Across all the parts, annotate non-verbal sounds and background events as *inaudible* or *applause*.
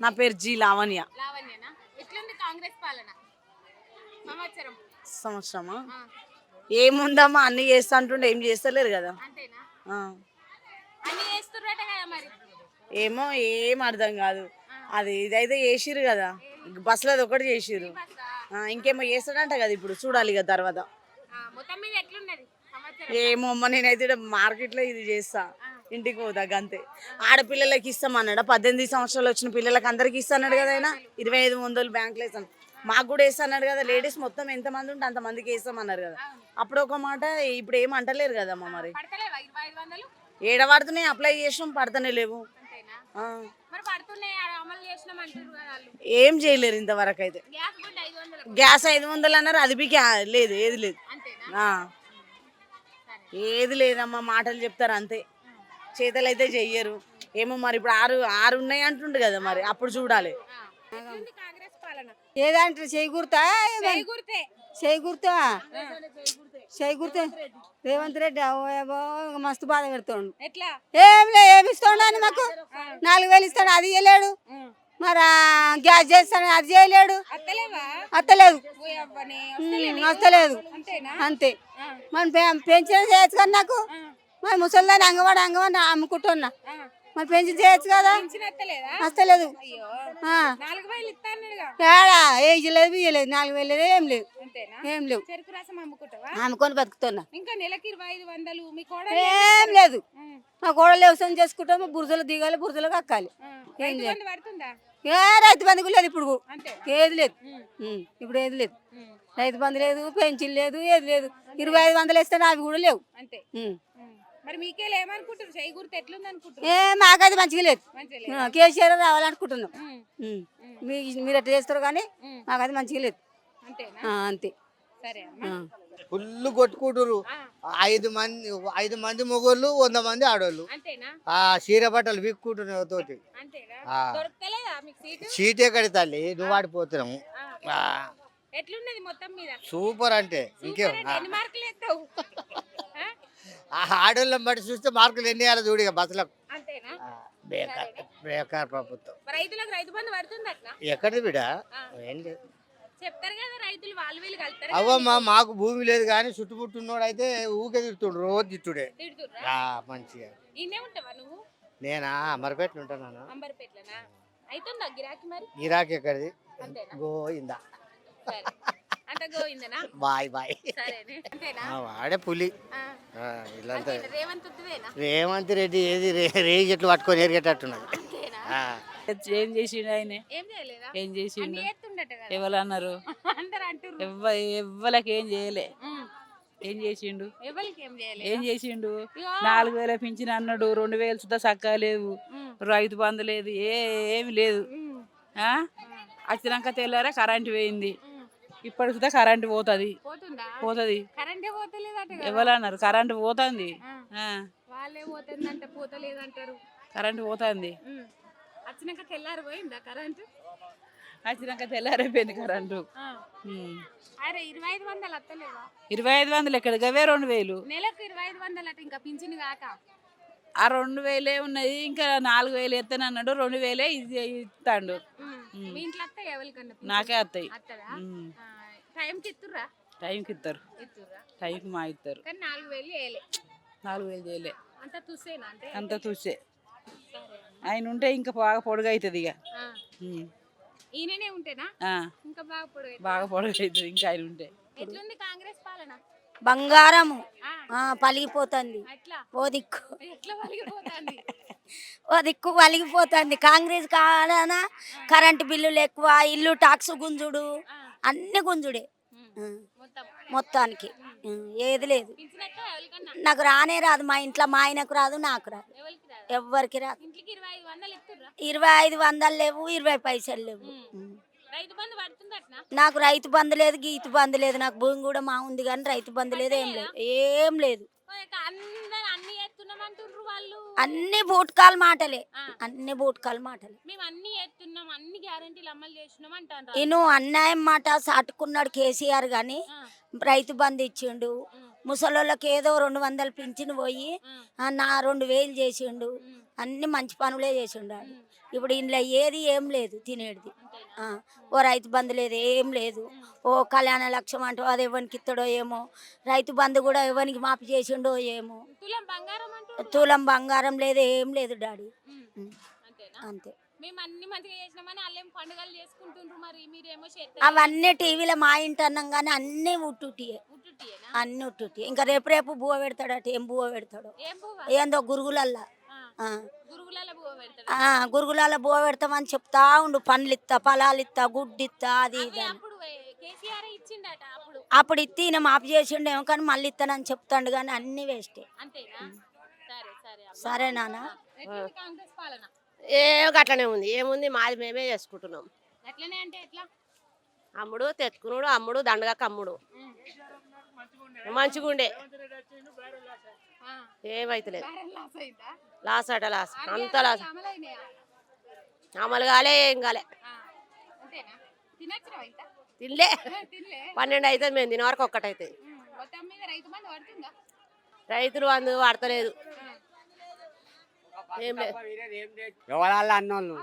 నా పేరు జి లావణ్య. లావణ్యనా? ఎట్లుంది కాంగ్రెస్ పాలన? సంవత్సరం? సంవత్సరమా? ఆ, ఏముందమ్మా అన్ని చేస్తా అంటుండే ఏం చేస్తలేరు కదా. అంతేనా? ఆ. అన్ని చేస్తుర్రట కదా మరి? ఏమో ఏం అర్థం కాదు. అది ఇదైతే చేసిరు కదా. బస్సులో అది ఒకటి చేసిరు బస్సా? ఆ, ఇంకేమో చేస్తాడంట కదా ఇప్పుడు చూడాలి ఇక తర్వాత. ఆ, మొత్తం మీద ఎట్లున్నది సంవత్సరం? ఏమో అమ్మ నేనైతే మార్కెట్లో ఇది చేస్తా. ఇంటికి పోతా అంతే ఆడపిల్లలకి ఇస్తామన్నాడు పద్దెనిమిది సంవత్సరాలు వచ్చిన పిల్లలకి అందరికి ఇస్తాడు కదా ఆయన? ఇరవై ఐదు వందలు బ్యాంకులో ఇస్తాను మాకు కూడా వేస్తాడు కదా. లేడీస్ మొత్తం ఎంతమంది ఉంటే అంతమందికి వేస్తామన్నారు కదా. అప్పుడు ఒక మాట ఇప్పుడు ఏం అంటలేరు కదమ్మా మరి. పడతలేవా? ఇరవై ఐదు వందలు? ఏడ పడుతున్నాయి అప్లై చేసినాం పడతానే లేవు ఏం చేయలేరు ఇంతవరకు అయితే. గ్యాస్ ఐదు వందలు అన్నారు అది ఆ- లేదు ఏది లేదు. ఏది లేదమ్మా మాటలు చెప్తారు అంతే. చేతలు అయితే చెయ్యరు. ఏమో మరి ఇప్పుడు ఆరు ఆరు ఉన్నాయి అంటుండు కదా మరి అప్పుడు చూడాలి. ఏదంటే చేయి గుర్తా చేయి గుర్తే చేయి గుర్తా చేయి గుర్తే రేవంత్ రెడ్డి మస్తు బాధ పెడుతుండు. ఏం లే ఏమి ఇస్తాడు అని మాకు? నాలుగు వేలు ఇస్తాడు అది ఇవ్వలేడు మరి గ్యాస్ చేస్తాడు అది చేయలేడు. అత్తలేదు. వస్తలేదు అంతే. మనం పె- పెన్షన్ చేయొచ్చు కదా నాకు. మరి ముసలిదాన్ని అంగవాడు అంగవాడు అమ్ముకుంటున్నా. మరి పెన్షన్ చేయొచ్చు కదా? వస్తలేదు ఇస్తానుగా ఏడా ఏజ్ లేదు ఇయ్యలేదు నాలుగు వేలు లేదు ఏం లేదు అంతేనా? ఏం లేవు. అమ్ముకొని బతుకుతున్నా. ఇంకా నెలకి ఇరవై ఐదు వందలు. మీ కూడా ఏం లేదు. మా కోడలు వ్యవసాయం చేసుకుంటాము బురదలు దిగాలి బురదలు కక్కాలి. ఏం లేదు ఏ రైతు బంధుకు లేదు ఇప్పుడు. ఏది లేదు. ఇప్పుడు ఏది లేదు. రైతు బంధు లేదు పెన్షన్ లేదు ఏది లేదు. ఇరవై ఐదు వందలు ఇస్తే అవి కూడా లేవు. అంతే. మరి ఏమనుకుంటారు ఎట్లుంది అనుకుంటారు ఏ మాకది మంచిగా లేదు. మంచిగా ఆ, కేసీఆర్ రావాలనుకుంటున్నాం. ఉమ్. ఉమ్. మీ మీరు ఎట్లా చేస్తారు కానీ. మాకది మంచిగా లేదు. అంతేనా? ఆ, అంతే. సరే అమ్మా. ఆ. ఫుల్ కొట్టుకుంటురు ఐదు మంది ఐదు మంది మొగోళ్ళు వంద మంది ఆడోళ్ళు. అంతేనా? ఆ చీర బట్టలు విక్కుంటున్నావు తోటి అంతేనా? ఆ. దొరకలేదా మీకు సీటు? సీట్ ఎక్కడి తల్లి నువ్వు ఆడిపోతున్నాము ఆ. ఆ, ఎట్లున్నది మొత్తం మీద? సూపర్ అంటే ఇంకేం? సూపర్ అంటే ఎన్ని మార్కులు ఎత్తావు? ఆ? ఆ ఆడోళ్ళని బట్టి చూస్తే మార్కులు ఎన్ని వేయాలో చూడు ఇక బస్సులకు బేకార్ బేకార్ ప్రభుత్వం. రైతులకు రైతు బంధు పడుతుంది అట్లా ఎక్కడిది బిడ ఏం లేదు. చెప్తారు కదా రైతులు వాళ్ళు వీళ్ళు కలుతారు? అవ్వమ్మా మాకు భూమి లేదు కానీ చుట్టుముట్టున్నోడు అయితే ఊకే తిడుతుండు రోజు తిట్టుడే. మంచిగా. ఈయనే ఉంటావా నువ్వు? నేనా? మరపెట్లు ఉంటాను గిరాకీ మరి? గిరాకీ ఎక్కడిది? గోయిందా గోవిందనా? Bye bye. సరేనే. అంతేనా? ఆ, వాడే పులి. ఆ. ఆ, ఇల్లంతా. అంతేనా? రేవంత్ రెడ్డి ఏది రేగి చెట్లు పట్టుకొని ఎరిగేటట్టున్నది అంతేనా? ఆ. ఏం చేసిండు ఆయన? ఏం చేసిండు? ఎవరు అన్నారు? ఎవ్వలకి ఏం చేయలే. ఏం చేసిండు? ఏం చేసిండు. నాలుగు వేల పింఛన్ అన్నాడు రెండు వేలు సుద్ధా చక్కగా లేవు. రైతు బంధు లేదు ఏ ఏమి లేదు? వచ్చినాక తెల్లారా కరెంట్ పోయింది. ఇప్పటి సుద్ధా కరెంట్ పోతుంది. పోతుందా? పోతుంది. కరెంటే పోతుంది. కరెంట్ పోతుంది. వచ్చినాక తెల్లారైపోయింది కరెంటు. ఇరవై ఐదు వందలు ఎక్కడ గవే రెండు వేలు. నెలకు ఇరవై ఐదు వందలు అట ఇంకా పింఛను కాక. ఆ రెండు వేలే ఉన్నది ఇంకా నాలుగు వేలు ఎత్తాను అన్నాడు రెండు వేలే ఇది ఇస్తాడు. మీ ఇంట్లో ఎవరికన్నా? నాకే అత్తదా? ఉమ్. ఆ, టైంకి టైంకి ఇస్తారు టైంకి మా ఇస్తారు కానీ నాలుగు వేలు వేయలే నాలుగు వేలు చేయలే. అంత తుసేనా అంటే? అంత చూసే. ఆయన ఉంటే ఇంకా బాగా పొడుగు అవుతుంది ఇక. ఈయననే ఉంటేనా? ఇంకా బాగా పొడుగు బాగా పొడుగు అవుతుంది ఇంకా ఆయన ఉంటే. ఎట్లుంది కాంగ్రెస్ పాలన? బంగారము. పలిగిపోతుంది. ఓ దిక్కు. ఓ దిక్కు వలిగిపోతుంది కాంగ్రెస్ కాడన కరెంటు బిల్లులు ఎక్కువ ఇల్లు టాక్స్ గుంజుడు అన్ని గుంజుడే. మొత్తానికి. ఏది లేదు. నాకు రానే రాదు. మా ఇంట్లో మా ఆయనకు రాదు నాకు రాదు. ఎవరికి రాదా? ఎవ్వరికి రాదు. ఇరవై ఐదు వందలు లేవు ఇరవై పైసలు లేవు. నాకు రైతు బంధు లేదు గీతు బంధు లేదు. నాకు భూమి కూడా మా ఉంది కానీ రైతు బంధు లేదు ఏం లేదు. ఏం లేదు. అన్ని బూటకాల మాటలే. అన్ని బూటకాల మాటలే. ఇను అన్యాయం మాట సాటుకున్నాడు కేసీఆర్ గాని రైతు బంధు ఇచ్చిండు. ముసలోళ్ళకి ఏదో రెండు వందలు పింఛను పోయి నా రెండు వేలు చేసిండు. అన్ని మంచి పనులే చేసిండు. ఇప్పుడు ఇంట్లో ఏది ఏం లేదు తినేది ఓ రైతు బంధు లేదు ఏం లేదు. ఓ కళ్యాణ లక్ష్యం అంటూ అది ఎవరికి ఇస్తాడో ఏమో. రైతు బంధు కూడా ఎవరికి మాఫీ చేసిండో ఏమో. తులం బంగారం అంటూ తులం బంగారం లేదు ఏం లేదు డాడీ. అంతే. అవన్నీ టీవీలో మా ఇంటి అన్నం కానీ అన్నీ ఉట్టుటియే. అన్నీ ఉట్టుటి ఇంకా రేపు రేపు బువ్వ పెడతాడట ఏం బువ్వ పెడతాడో. ఏందో గురుగులల్లా. గురుగులలో బువ్వ పెడతామని చెప్తా ఉండు. పండ్లు ఇస్తా పొలాలు ఇస్తా గుడ్డు ఇస్తా అది ఇది అప్పుడు? ఇత్తి ఈయన మాపు చేసిండేమో కానీ మళ్ళీ ఇస్తానని చెప్తాడు కానీ అన్ని వేస్టే. అంతేనా? సరే సరే అమ్మ. సరే నాన్న. ఎట్లుంది కాంగ్రెస్ పాలన? ఏ అట్లనే ఉంది. ఏముంది? మాది మేమే చేసుకుంటున్నాం. అమ్ముడు తెచ్చుకున్నాడు అమ్ముడు దండగా కమ్ముడు మంచిగుండే. ఆ, ఏమైతలేదు. బేరం లాస్ అట లాస్. అంత లాస్. అమలు కాలే ఏం కాలే. తినలే. *laughs* పన్నెండు అయితే మేము తిన వరకు ఒక్కటైతే. రైతులు అందు పడతలేదు. ఏం లేదు ఎవరాళ్ళు అన్నోళ్ళు?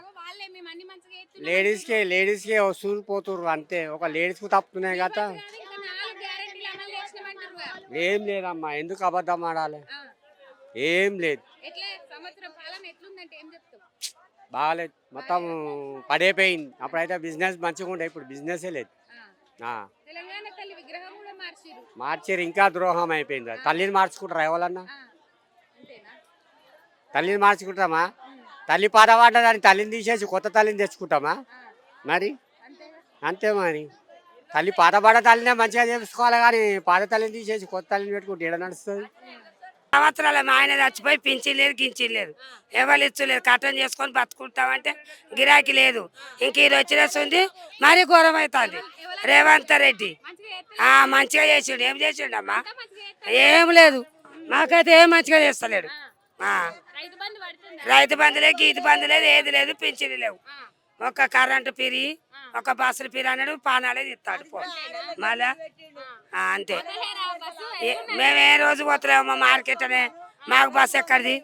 మంచిగా లేడీస్కి లేడీస్కి వస్తువులు పోతుర్రు అంతే. ఒక లేడీస్కు తప్పుతున్నాయి కదా. ఏం లేదమ్మా ఎందుకు అబద్ధం ఆడాలి? ఏం లేదు. బాగాలేదు. మొత్తం పడైపోయింది. అప్పుడైతే బిజినెస్ మంచిగా ఉండే ఇప్పుడు బిజినెసే లేదు. మార్చిరు ఇంకా ద్రోహం అయిపోయింది తల్లిని మార్చుకుంటారా ఎవరన్నా? తల్లిని మార్చుకుంటామా? తల్లి పాత పడ్డదాన్ని తల్లిని తీసేసి కొత్త తల్లిని తెచ్చుకుంటామా? మరి? అంతే మరి. తల్లి పాత పడ్డ తల్లినే మంచిగా చేసుకోవాలి కానీ పాత తల్లిని తీసేసి కొత్త తల్లిని పెట్టుకుంటే ఏడ నడుస్తుంది? సంవత్సరాల మా ఆయన చచ్చిపోయి పింఛన్ లేదు గించి లేదు. ఎవరు ఇచ్చలేదు కట్టం చేసుకొని బతుకుంటామంటే గిరాకీ లేదు. ఇంక ఇది వచ్చినస్తుంది మరీ ఘోరం అవుతుంది. రేవంత్ రెడ్డి. మంచిగా చేసిండు. ఏం చేసిండు అమ్మా ఏం లేదు. మాకైతే ఏం మంచిగా చేస్తలేడు. రైతు బంధు లేదు గీత బంధు లేదు ఏది లేదు పింఛన్ లేవు. ఒక్క ఒక కరెంటు పిరి ఒక బస్సులు పిరి అన్నాడు పానాలే ఇస్తాడు పో. మళ్ళా? అంతే. బస్సు మేము ఏ రోజు పోతలేము మార్కెట్ అనే. మాకు బస్ ఎక్కడిది?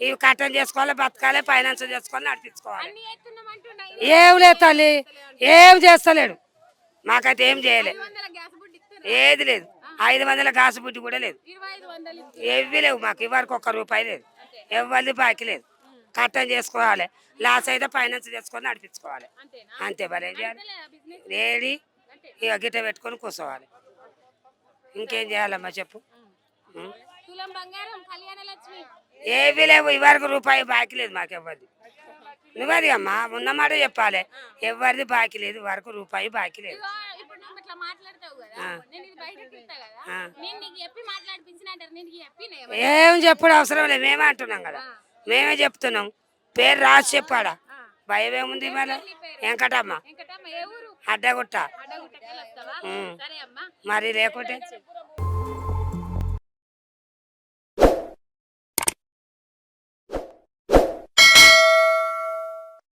ఇవి కట్టం చేసుకోవాలి బతకాలి ఫైనాన్స్ చేసుకోవాలి నడిపించుకోవాలి. ఏం లేదు తల్లి ఏం చేస్తలేడు. మాకైతే ఏం చేయలే. ఐదు వందల గ్యాస్ బుడ్డి ఇస్తారు ఏది లేదు ఐదు వందల గాసు బుడ్డి కూడా లేదు. ఏవి లేవు మాకు ఇవరకు ఒక్క రూపాయి లేదు. ఎవరిది బాకీ లేదు. కట్టం చేసుకోవాలి. లాస్ అయితే ఫైనాన్స్ చేసుకొని నడిపించుకోవాలి. అంతే మరి. ఏం చేయాలి ఏడి ఇక గిట్ట పెట్టుకొని కూర్చోవాలి. ఇంకేం చేయాలమ్మా చెప్పు? ఏవి లేవు ఇవరకు రూపాయి బాకీ లేదు మాకు ఎవరిది. నువ్వది అమ్మా ఉన్నమాట చెప్పాలి. ఎవరిది బాకీ లేదు వరకు రూపాయి బాకీ లేదు. ఏం చెప్పుడు అవసరం లేదు మేమే అంటున్నాం కదా. మేమే చెప్తున్నాం. పేరు రాసి చెప్పాడా భయం ఏముంది మరి? వెంకటమ్మ. అడ్డగుట్ట. మరి లేకుంటే?